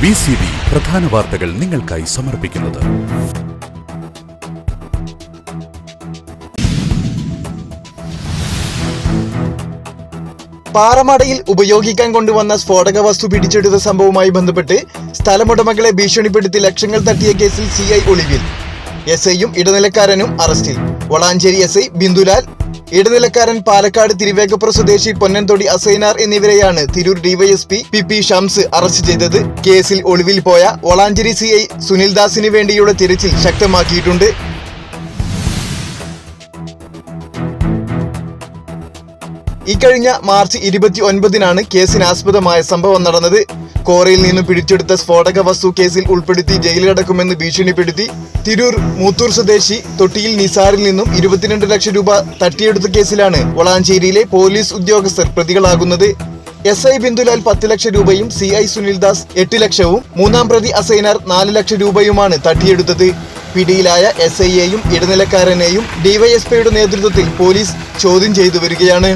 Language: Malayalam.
പ്രധാന വാർത്തകൾ നിങ്ങൾക്കായി സമർപ്പിക്കുന്നത്. പാറമടയിൽ ഉപയോഗിക്കാൻ കൊണ്ടുവന്ന സ്ഫോടക വസ്തു പിടിച്ചെടുത്ത സംഭവവുമായി ബന്ധപ്പെട്ട് സ്ഥലമുടമകളെ ഭീഷണിപ്പെടുത്തി ലക്ഷങ്ങൾ തട്ടിയ കേസിൽ സി ഐ ഒളിവിൽ. എസ് ഐയും ഇടനിലക്കാരനും അറസ്റ്റിൽ. വളാഞ്ചേരി എസ് ഐ ബിന്ദുലാൽ ഇടനിലക്കാരൻ പാലക്കാട് തിരുവേഗപ്പുറ സ്വദേശി പൊന്നൻതൊടി അസൈനാർ എന്നിവരെയാണ് Tirur DYSP P P Shams arrest ചെയ്തത്. കേസിൽ ഒളിവിൽ പോയ വളാഞ്ചേരി സി ഐ സുനിൽദാസിന് വേണ്ടിയുള്ള തിരച്ചിൽ ശക്തമാക്കിയിട്ടുണ്ട്. ഇക്കഴിഞ്ഞ മാർച്ച് ഇരുപത്തി ഒൻപതിനാണ് കേസിനാസ്പദമായ സംഭവം നടന്നത്. കോറയിൽ നിന്നും പിടിച്ചെടുത്ത സ്ഫോടക വസ്തു കേസിൽ ഉൾപ്പെടുത്തി ജയിലിലടക്കുമെന്ന് ഭീഷണിപ്പെടുത്തി തിരൂർ മൂത്തൂർ സ്വദേശി തൊട്ടിയിൽ നിസാറിൽ നിന്നും ഇരുപത്തിരണ്ട് ലക്ഷം രൂപ തട്ടിയെടുത്ത കേസിലാണ് വളാഞ്ചേരിയിലെ പോലീസ് ഉദ്യോഗസ്ഥർ പ്രതികളാകുന്നത്. എസ് ഐ ബിന്ദുലാൽ പത്ത് ലക്ഷം രൂപയും സി ഐ സുനിൽദാസ് എട്ട് ലക്ഷവും മൂന്നാം പ്രതി അസൈനാർ നാല് ലക്ഷം രൂപയുമാണ് തട്ടിയെടുത്തത്. പിടിയിലായ എസ് ഐയെയും ഇടനിലക്കാരനെയും ഡിവൈഎസ്പിയുടെ നേതൃത്വത്തിൽ പോലീസ് ചോദ്യം ചെയ്തു വരികയാണ്.